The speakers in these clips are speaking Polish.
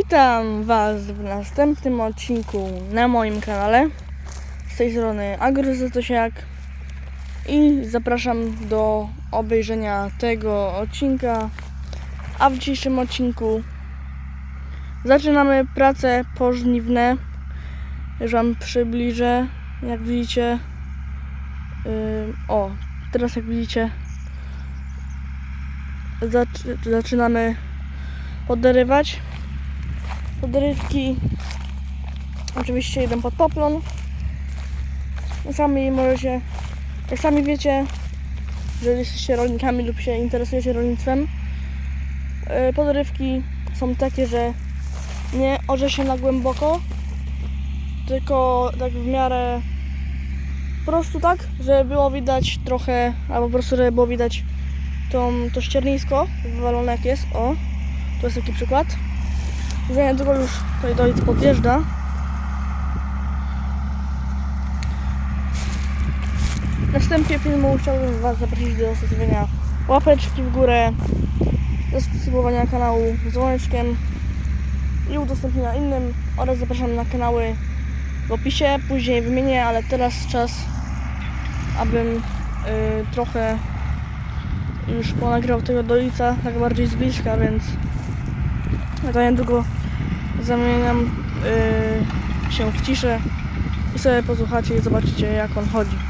Witam Was w następnym odcinku na moim kanale. Z tej strony Agrozytosiak i zapraszam do obejrzenia tego odcinka. A w dzisiejszym odcinku zaczynamy prace pożniwne. Już Wam przybliżę. Jak widzicie, yy, o, teraz jak widzicie, zaczy, zaczynamy podrywać. Podrywki oczywiście idą pod poplon. Sami możecie, jak sami wiecie, jeżeli jesteście rolnikami lub się interesujecie rolnictwem, yy, podrywki są takie, że nie orze się na głęboko, tylko tak w miarę po prostu tak, żeby było widać trochę, albo po prostu, żeby było widać tą, to ściernisko wywalone jak jest, o, to jest taki przykład. Za niedługo już tutaj dojść podjeżdża. Na wstępie filmu chciałbym Was zaprosić do zostawienia łapeczki w górę, zasubskrybowania kanału z dzwoneczkiem i udostępnienia innym oraz zapraszam na kanały w opisie, później wymienię, ale teraz czas, abym y, trochę już ponagrał tego dolica tak bardziej z bliska, więc za niedługo zamieniam y, się w ciszę i sobie posłuchacie i zobaczycie jak on chodzi.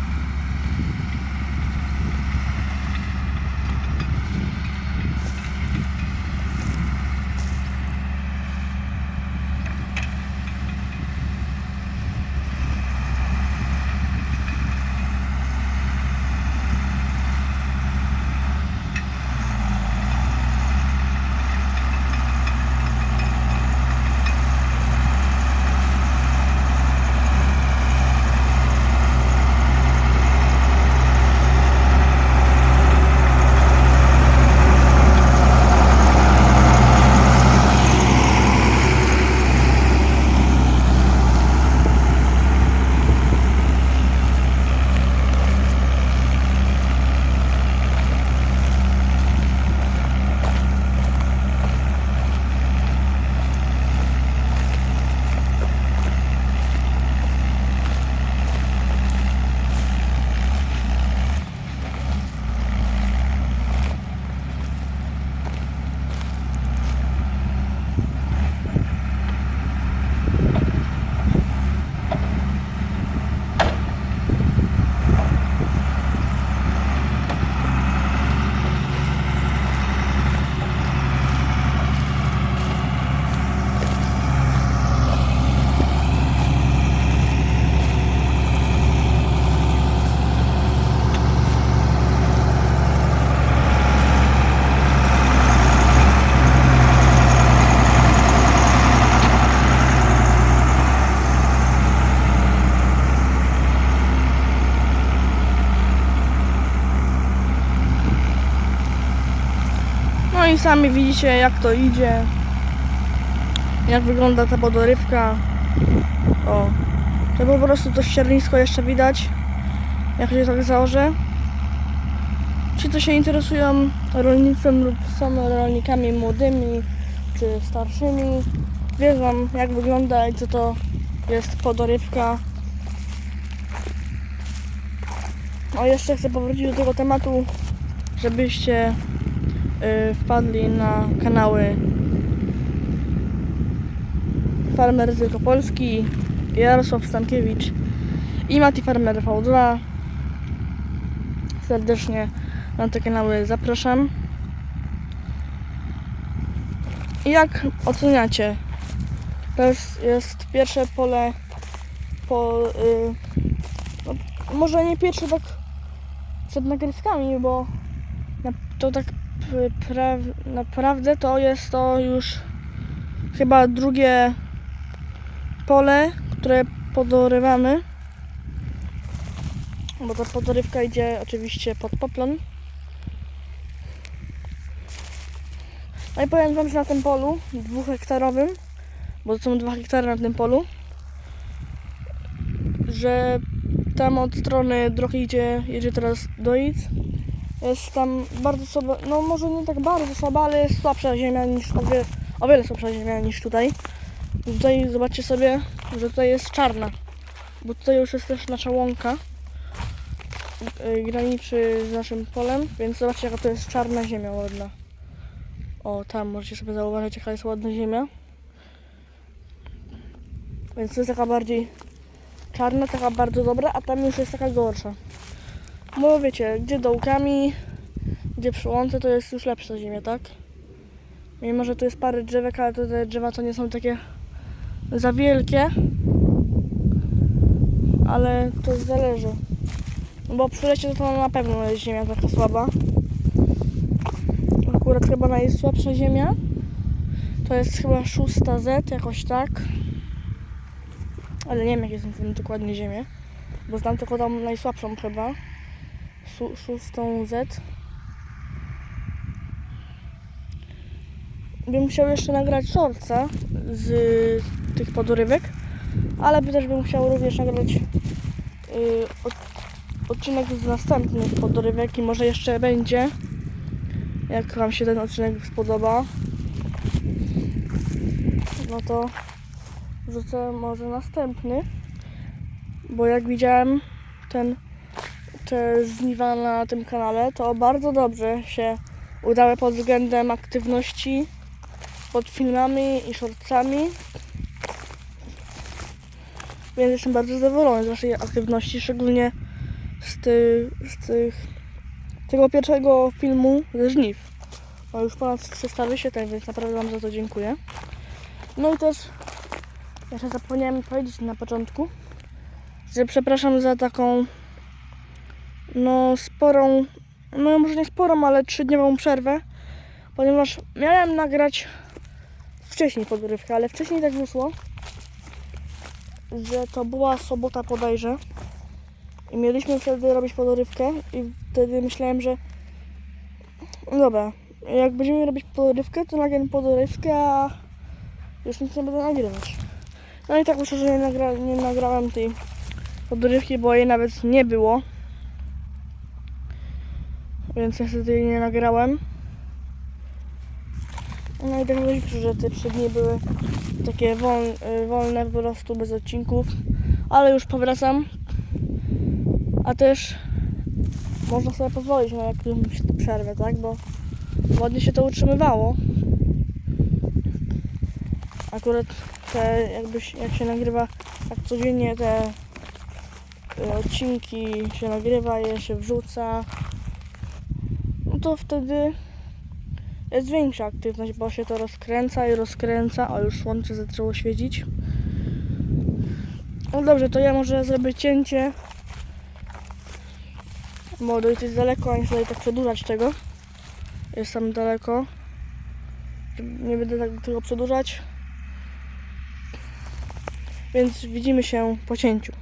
Sami widzicie jak to idzie. Jak wygląda ta podorywka. O. To po prostu to ściernisko jeszcze widać. Jak się tak założę. Ci co się interesują rolnictwem lub są rolnikami młodymi czy starszymi wiedzą jak wygląda i co to jest podorywka. O jeszcze chcę powrócić do tego tematu, żebyście wpadli na kanały Farmer z Wielkopolski, Jarosław Stankiewicz i Mati Farmer V2. Serdecznie na te kanały zapraszam. Jak oceniacie? To jest, jest pierwsze pole po... Y, no, może nie pierwsze tak przed nagrywkami, bo to tak naprawdę to jest to już chyba drugie pole, które podorywamy. Bo ta podorywka idzie oczywiście pod poplon. No i powiem wam, że na tym polu dwuhektarowym, bo to są dwa hektary na tym polu, że tam od strony drogi idzie, jedzie teraz Doic, jest tam bardzo słaba, no może nie tak bardzo słaba, ale jest słabsza ziemia niż o, wie, o wiele słabsza ziemia niż tutaj. Tutaj zobaczcie sobie, że tutaj jest czarna, bo tutaj już jest też nasza łąka. y, Graniczy z naszym polem, więc zobaczcie jaka to jest czarna ziemia ładna. O, tam możecie sobie zauważyć jaka jest ładna ziemia. Więc to jest taka bardziej czarna, taka bardzo dobra, a tam już jest taka gorsza. Bo wiecie, gdzie dołkami, gdzie przy łące to jest już lepsza ziemia, tak? Mimo, że tu jest parę drzewek, ale te drzewa to nie są takie za wielkie. Ale to zależy. No Bo przy lecie to na pewno jest ziemia taka słaba. Akurat chyba najsłabsza ziemia to jest chyba szósta Z, jakoś tak. Ale nie wiem, jakie są dokładnie ziemie. Bo znam tylko tam najsłabszą chyba. Szóstą Z. Bym chciał jeszcze nagrać shortsa z tych podrywek, ale też bym chciał również nagrać yy, od, odcinek z następnych podrywek i może jeszcze będzie, jak Wam się ten odcinek spodoba, no to wrzucę może następny, bo jak widziałem ten te żniwa na tym kanale, to bardzo dobrze się udały pod względem aktywności pod filmami i shortsami. Więc jestem bardzo zadowolony z waszej aktywności, szczególnie z, ty, z tych, tego pierwszego filmu ze żniw. Ma już ponad 300 wyświetleń, więc naprawdę wam za to dziękuję. No i też jeszcze zapomniałem powiedzieć na początku, że przepraszam za taką no sporą, no może nie sporą, ale trzydniową przerwę, ponieważ miałem nagrać wcześniej podrywkę, ale wcześniej tak wyszło, że to była sobota bodajże i mieliśmy wtedy robić podrywkę i wtedy myślałem, że no dobra, jak będziemy robić podrywkę, to nagram podrywkę, a już nic nie będę nagrywać. No i tak wyszło, że nie, nagra, nie nagrałem tej podrywki, bo jej nawet nie było. Więc niestety jej nie nagrałem. No i tak wyszło, że te trzy dni były takie wol, y, wolne po prostu, bez odcinków. Ale już powracam. A też można sobie pozwolić na jakąś przerwę, tak? Bo ładnie się to utrzymywało. Akurat te, jakbyś, jak się nagrywa tak codziennie te y, odcinki się nagrywa, je się wrzuca, to wtedy jest większa aktywność, bo się to rozkręca i rozkręca. O, już słońce zaczęło świecić. No dobrze, to ja może zrobię cięcie. Bo to jest daleko, a nie chcę tak przedłużać tego. Jest tam daleko. Nie będę tak tego przedłużać. Więc widzimy się po cięciu.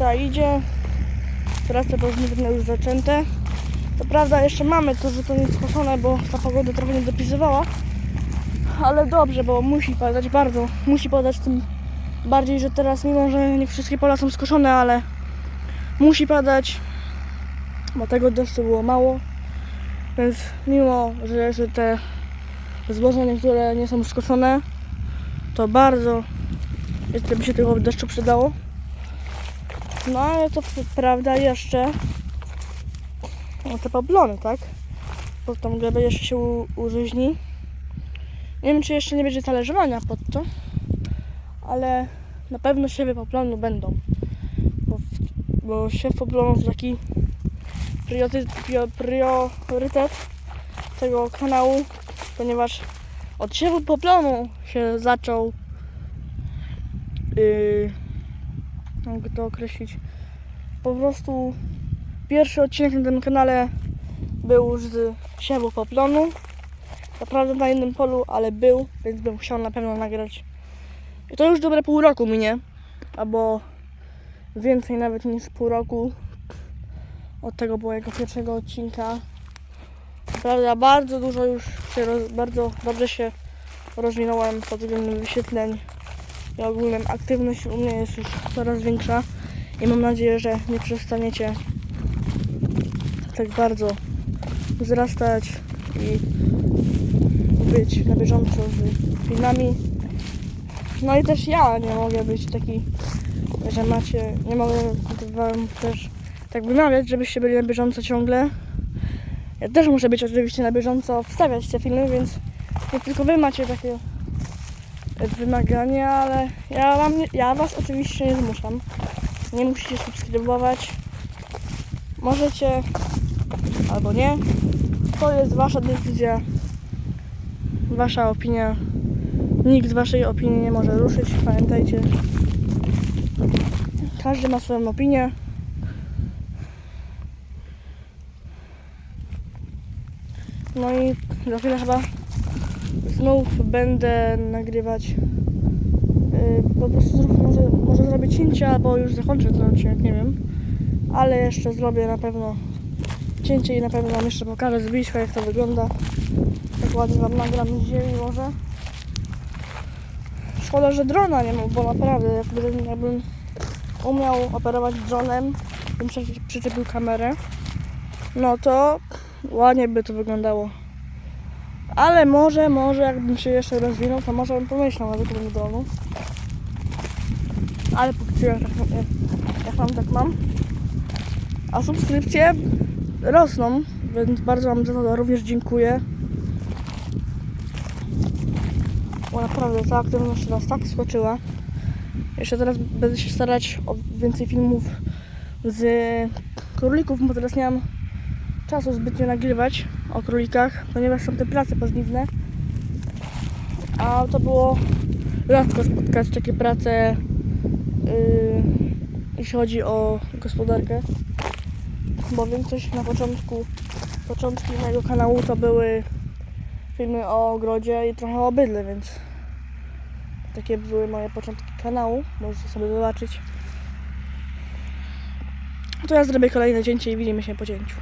Robota idzie. Prace pożniwne już zaczęte. To prawda, jeszcze mamy to zupełnie skoszone, bo ta pogoda trochę nie dopisywała. Ale dobrze, bo musi padać bardzo. Musi padać tym bardziej, że teraz, mimo że nie wszystkie pola są skoszone, ale musi padać, bo tego deszczu było mało. Więc mimo, że jeszcze te zboża niektóre nie są skoszone, to bardzo jeszcze by się tego deszczu przydało. No ale to prawda jeszcze no, te poplony, tak? Bo tam gleba jeszcze się użyźni. Nie wiem, czy jeszcze nie będzie talerzowania pod to, ale na pewno siewy poplonu będą. Bo, bo siew poplonu to taki priorytet, prio- priorytet tego kanału, ponieważ od siewu poplonu się zaczął yy, jak to określić. Po prostu pierwszy odcinek na tym kanale był z siewu poplonu. Naprawdę na jednym polu, ale był, więc bym chciał na pewno nagrać. I to już dobre pół roku minie albo więcej nawet niż pół roku od tego mojego pierwszego odcinka. Prawda, bardzo dużo już się, roz, bardzo dobrze się rozwinąłem pod względem wyświetleń i ogólnie aktywność u mnie jest już coraz większa i mam nadzieję, że nie przestaniecie tak bardzo wzrastać i być na bieżąco z filmami. No i też ja nie mogę być taki, że macie, nie mogę wam też tak wymawiać, żebyście byli na bieżąco ciągle. Ja też muszę być oczywiście na bieżąco, wstawiać te filmy, więc nie tylko wy macie takie wymagania, ale ja, wam ja was oczywiście nie zmuszam. Nie musicie subskrybować. Możecie albo nie. To jest wasza decyzja, wasza opinia. Nikt waszej opinii nie może ruszyć, pamiętajcie. Każdy ma swoją opinię. No i za chwilę chyba znów będę nagrywać. Yy, po prostu zrób, może, może zrobię cięcie, albo już zakończę ten odcinek, nie wiem. Ale jeszcze zrobię na pewno cięcie i na pewno wam jeszcze pokażę z bliska jak to wygląda. Tak ładnie wam nagram z ziemi może. Szkoda, że drona nie mam, bo naprawdę jakbym, jakbym umiał operować dronem, bym przy- przyczepił kamerę, no to ładnie by to wyglądało. Ale może, może jakbym się jeszcze rozwinął, to może bym pomyślał o zakupie dronu. Ale póki co jak, tak, jak, mam, tak mam. A subskrypcje rosną, więc bardzo Wam za to również dziękuję. Bo naprawdę ta aktywność teraz tak skoczyła. Jeszcze teraz będę się starać o więcej filmów z królików, bo teraz nie mam czasu zbytnio nagrywać o królikach, ponieważ są te prace pożniwne. A to było rzadko spotkać takie prace, yy, jeśli chodzi o gospodarkę. Bo większość na początku, początki mojego kanału to były filmy o ogrodzie i trochę o bydle, więc takie były moje początki kanału. Możecie sobie zobaczyć. To ja zrobię kolejne cięcie i widzimy się po cięciu.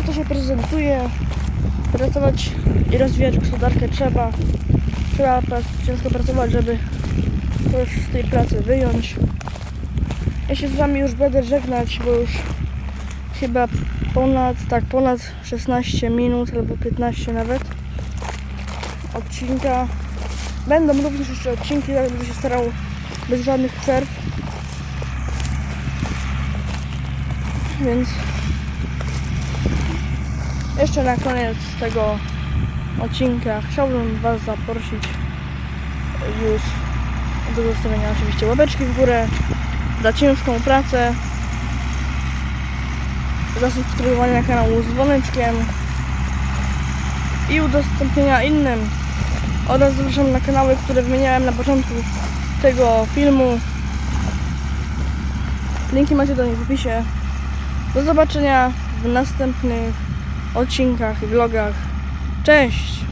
Reprezentuje. Pracować i rozwijać gospodarkę trzeba. Trzeba ciężko pracować, żeby coś z tej pracy wyjąć. Ja się z wami już będę żegnać, bo już chyba ponad, tak, ponad 16 minut albo 15 nawet odcinka. Będą również jeszcze odcinki, ale będę się starał bez żadnych przerw. Więc jeszcze na koniec tego odcinka chciałbym Was zaprosić już do zostawienia oczywiście łapeczki w górę za ciężką pracę, zasubskrybowania kanału z dzwoneczkiem i udostępnienia innym oraz zapraszam na kanały, które wymieniałem na początku tego filmu. Linki macie do nich w opisie. Do zobaczenia w następnych odcinkach i vlogach. Cześć!